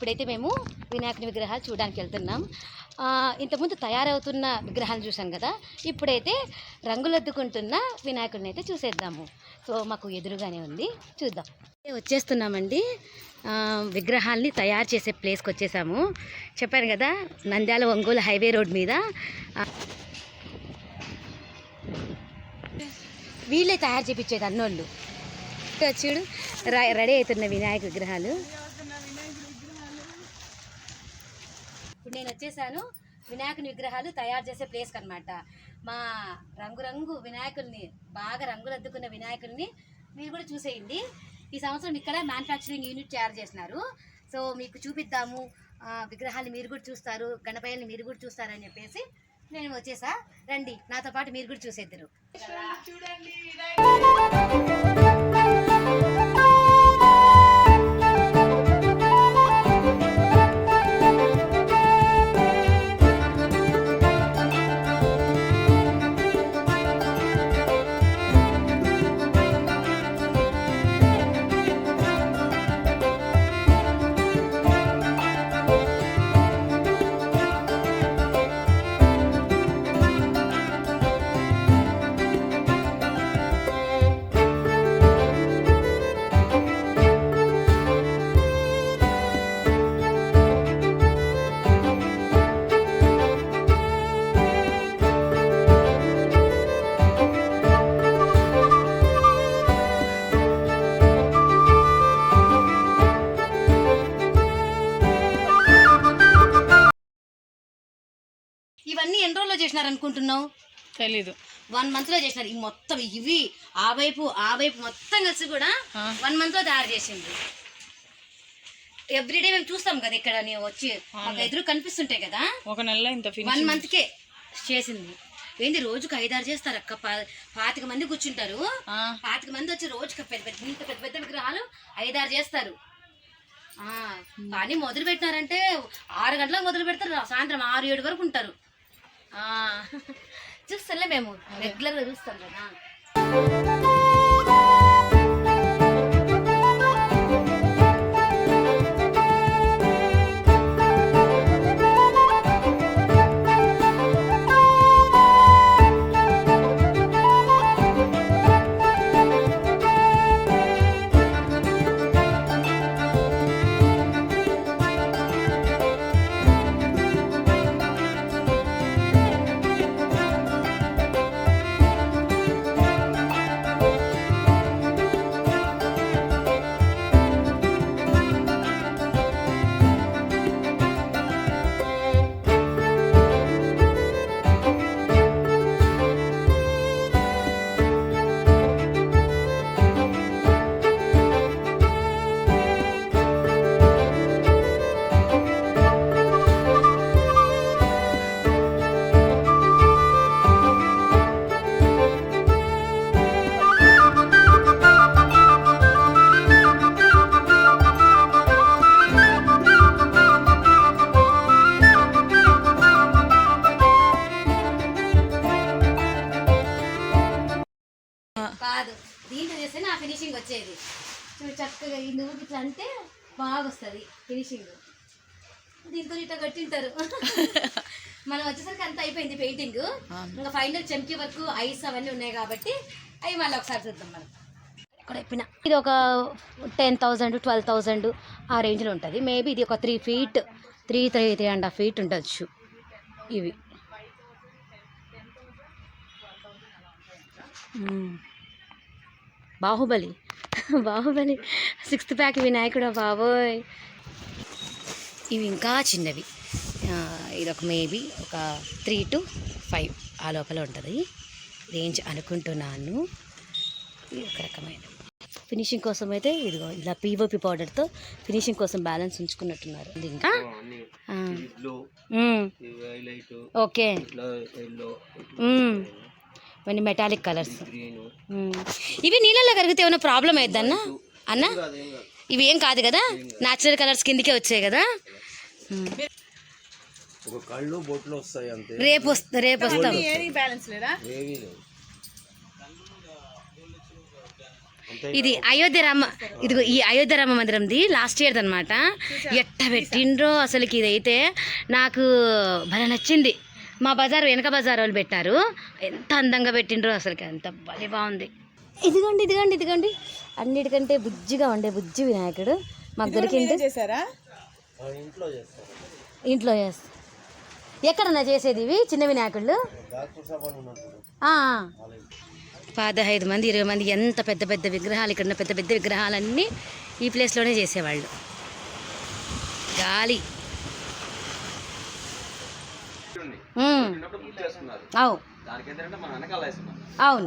ఇప్పుడైతే మేము వినాయకుని విగ్రహాలు చూడడానికి వెళ్తున్నాం. ఇంతకుముందు తయారవుతున్న విగ్రహాలు చూసాం కదా ఇప్పుడైతే రంగులద్దుకుంటున్న వినాయకుడిని అయితే చూసేద్దాము. సో మాకు ఎదురుగానే ఉంది. చూద్దాం. వచ్చేస్తున్నామండి. విగ్రహాల్ని తయారు చేసే ప్లేస్కి వచ్చేసాము. చెప్పాను కదా నంద్యాల ఒంగోలు హైవే రోడ్ మీద. వీళ్ళే తయారు చేపించేది అన్నోళ్ళు. చూడు ర- రెడీ అవుతున్న వినాయక విగ్రహాలు. ఇప్పుడు నేను వచ్చేసాను. వినాయకుని విగ్రహాలు తయారు చేసే ప్లేస్కి అనమాట మా రంగురంగు వినాయకుల్ని బాగా రంగులు అద్దుకున్న వినాయకుల్ని మీరు కూడా చూసేయండి. ఈ సంవత్సరం ఇక్కడ మ్యానుఫ్యాక్చరింగ్ యూనిట్ తయారు చేసినారు. సో మీకు చూపిద్దాము. విగ్రహాలు మీరు కూడా చూస్తారు. గణపయ్యని మీరు కూడా చూస్తారని చెప్పేసి నేను వచ్చేసా. రండి నాతో పాటు మీరు కూడా చూసేద్దరు. చూడండి ఎన్ని రోజుల్లో చేసినారు అనుకుంటున్నావు తెలీదు. వన్ మంత్లో చేసినారు. ఈ మొత్తం ఇవి ఆ వైపు ఆ వైపు మొత్తం కలిసి కూడా. వన్ మంత్లో తయారు చేసింది ఎవ్రీడే మేము చూస్తాం కదా ఇక్కడ నేను వచ్చి మాకు ఎదురు కనిపిస్తుంటాయి కదా? ఒక నెలలో ఇంత వన్ మంత్ కే చేసింది. ఏంది రోజుకు ఐదారు చేస్తారు అక్క? పాతిక మంది కూర్చుంటారు. పాతిక మంది వచ్చి రోజుకి పెద్ద పెద్ద ఇంత పెద్ద పెద్ద విగ్రహాలు ఐదారు చేస్తారు. ఆ, కానీ మొదలు పెట్టినారంటే ఆరు గంటలకు మొదలు పెడతారు. సాయంత్రం ఆరు ఏడు వరకు ఉంటారు. చూస్తాంలే మేము. రెగ్యులర్గా చూస్తాం కదా. చక్కగా ఈ నువ్వు ఇట్లా అంటే బాగా వస్తుంది ఫినిషింగ్ దీంతో ఇట్లా కట్టింటారు. మనం వచ్చేసరికి అంత అయిపోయింది పెయింటింగ్ ఇంకా ఫైనల్ చెంకి వరకు ఐస్ అవన్నీ ఉన్నాయి కాబట్టి అవి మళ్ళీ ఒకసారి చూద్దాం మనం. ఇక్కడ చెప్పిన ఇది ఒక టెన్ థౌజండ్ ట్వెల్వ్ థౌజండ్ ఆ రేంజ్లో ఉంటుంది. మేబీ ఇది ఒక three feet three three three and half feet ఉండొచ్చు ఇవి. బాహుబలి. బాహుబలి. సిక్స్త్ ప్యాక్ వినాయకుడు బాబోయ్. ఇవి ఇంకా చిన్నవి. ఇది ఒక మేబీ ఒక త్రీ టు ఫైవ్ ఆ లోపల ఉంటుంది. రేంజ్ అనుకుంటున్నాను. ఇది ఒక రకమైన. ఫినిషింగ్ కోసం అయితే ఇదిగో ఇలా పీఓపి పౌడర్తో ఫినిషింగ్ కోసం బ్యాలెన్స్ ఉంచుకున్నట్టున్నారు. ఇది ఇంకా. ఓకే. ఇవన్నీ మెటాలిక్ కలర్స్. ఇవి నీళ్ళలో కరిగితే ఏమైనా ప్రాబ్లం అవుద్దన్న అన్న? ఇవి ఏం కాదు కదా? న్యాచురల్ కలర్స్ కిందికే వచ్చాయి కదా? కళ్ళు బొట్లు వస్తాయి అంతే. రేపు వస్త రేపు వస్తాం. ఇది అయోధ్య రామ ఇదిగో ఈ అయోధ్య రామ మందిరంది లాస్ట్ ఇయర్ అనమాట ఎట్ట పెట్టిండ్రో అసలుకి ఇదైతే నాకు భలే నచ్చింది. మా బజార్ వెనక బజార్ వాళ్ళు పెట్టారు ఎంత అందంగా పెట్టిండ్రో అసలుకి అంత భలే బాగుంది. ఇదిగోండి ఇదిగోండి ఇదిగోండి. అన్నిటికంటే బుజ్జిగా ఉండే బుజ్జి వినాయకుడు. మాకు దొరికింది. చేశారా? ఇంట్లో చేస్తారు ఇంట్లో చేస్తా. ఎక్కడన్నా చేసేది ఇవి చిన్న వినాయకుళ్ళు. పదహైదు మంది ఇరవై మంది ఎంత పెద్ద పెద్ద విగ్రహాలు ఇక్కడ ఉన్న పెద్ద పెద్ద విగ్రహాలన్నీ ఈ ప్లేస్లోనే చేసేవాళ్ళు. గాలి. అవు. అవును.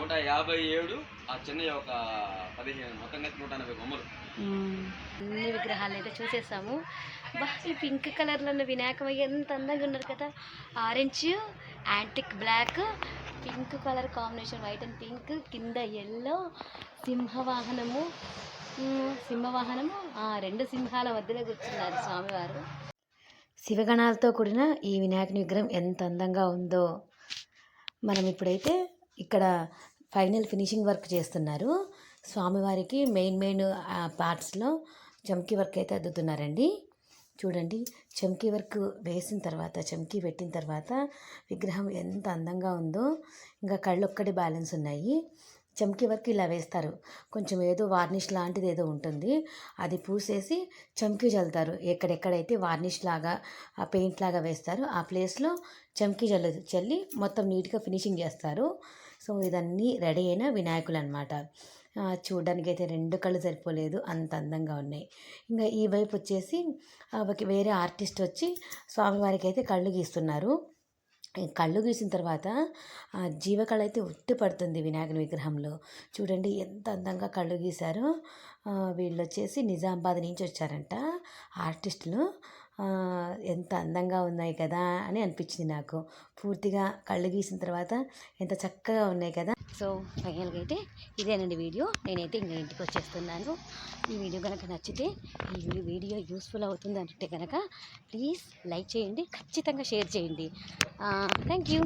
నూట యాభై ఏడు ఆ చిన్న ఒక పదిహేను మొత్తం కలిసి నూట ఎనభై బొమ్మలు. అన్ని విగ్రహాలు అయితే చూసేసాము. బా ఈ పింక్ కలర్లో ఉన్న వినాయకమయ్య ఎంత అందంగా ఉన్నారు కదా. Orange antique black pink colour combination white and pink కింద ఎల్లో సింహవాహనము సింహవాహనము ఆ రెండు సింహాల మధ్యలో కూర్చున్నారు స్వామివారు. శివగణాలతో కూడిన ఈ వినాయకుని విగ్రహం ఎంత అందంగా ఉందో. మనం ఇప్పుడైతే ఇక్కడ ఫైనల్ ఫినిషింగ్ వర్క్ చేస్తున్నారు. స్వామివారికి మెయిన్ మెయిన్ పార్ట్స్లో చమ్కీ వర్క్ అయితే అద్దుతున్నారండి. చూడండి చమ్కీ వర్క్ వేసిన తర్వాత చమ్కీ పెట్టిన తర్వాత విగ్రహం ఎంత అందంగా ఉందో. ఇంకా కళ్ళు ఒక్కటి బ్యాలెన్స్ ఉన్నాయి. చమ్కీ వరకు ఇలా వేస్తారు. కొంచెం ఏదో వార్నిష్ లాంటిది ఏదో ఉంటుంది. అది పూసేసి చమ్కీ చల్లుతారు. ఎక్కడెక్కడైతే వార్నిష్ లాగా ఆ పెయింట్ లాగా వేస్తారు ఆ ప్లేస్లో చమ్కీ చల్లు చల్లి మొత్తం నీట్గా ఫినిషింగ్ చేస్తారు. సో ఇదన్నీ రెడీ అయిన వినాయకులు అనమాట చూడడానికి అయితే రెండు కళ్ళు సరిపోలేదు. అంత అందంగా ఉన్నాయి. ఇంకా ఈ వైపు వచ్చేసి వేరే ఆర్టిస్ట్ వచ్చి స్వామివారికి అయితే కళ్ళు గీస్తున్నారు. కళ్ళు గీసిన తర్వాత ఆ జీవకళ అయితే ఉట్టి పడుతుంది వినాయకుని విగ్రహంలో. చూడండి ఎంత అందంగా కళ్ళు గీశారో. వీళ్ళు వచ్చేసి నిజామాబాద్ నుంచి వచ్చారంట. ఆర్టిస్టులు. ఎంత అందంగా ఉన్నాయి కదా అని అనిపించింది నాకు. పూర్తిగా కళ్ళు గీసిన తర్వాత ఎంత చక్కగా ఉన్నాయి కదా. సో ఫైనల్గా అయితే ఇదేనండి వీడియో. నేనైతే ఇంకా ఇంటికి వచ్చేస్తున్నాను. ఈ వీడియో కనుక నచ్చితే ఈ వీడియో యూస్ఫుల్ అవుతుంది అంటే కనుక ప్లీజ్ లైక్ చేయండి ఖచ్చితంగా షేర్ చేయండి. Thank you.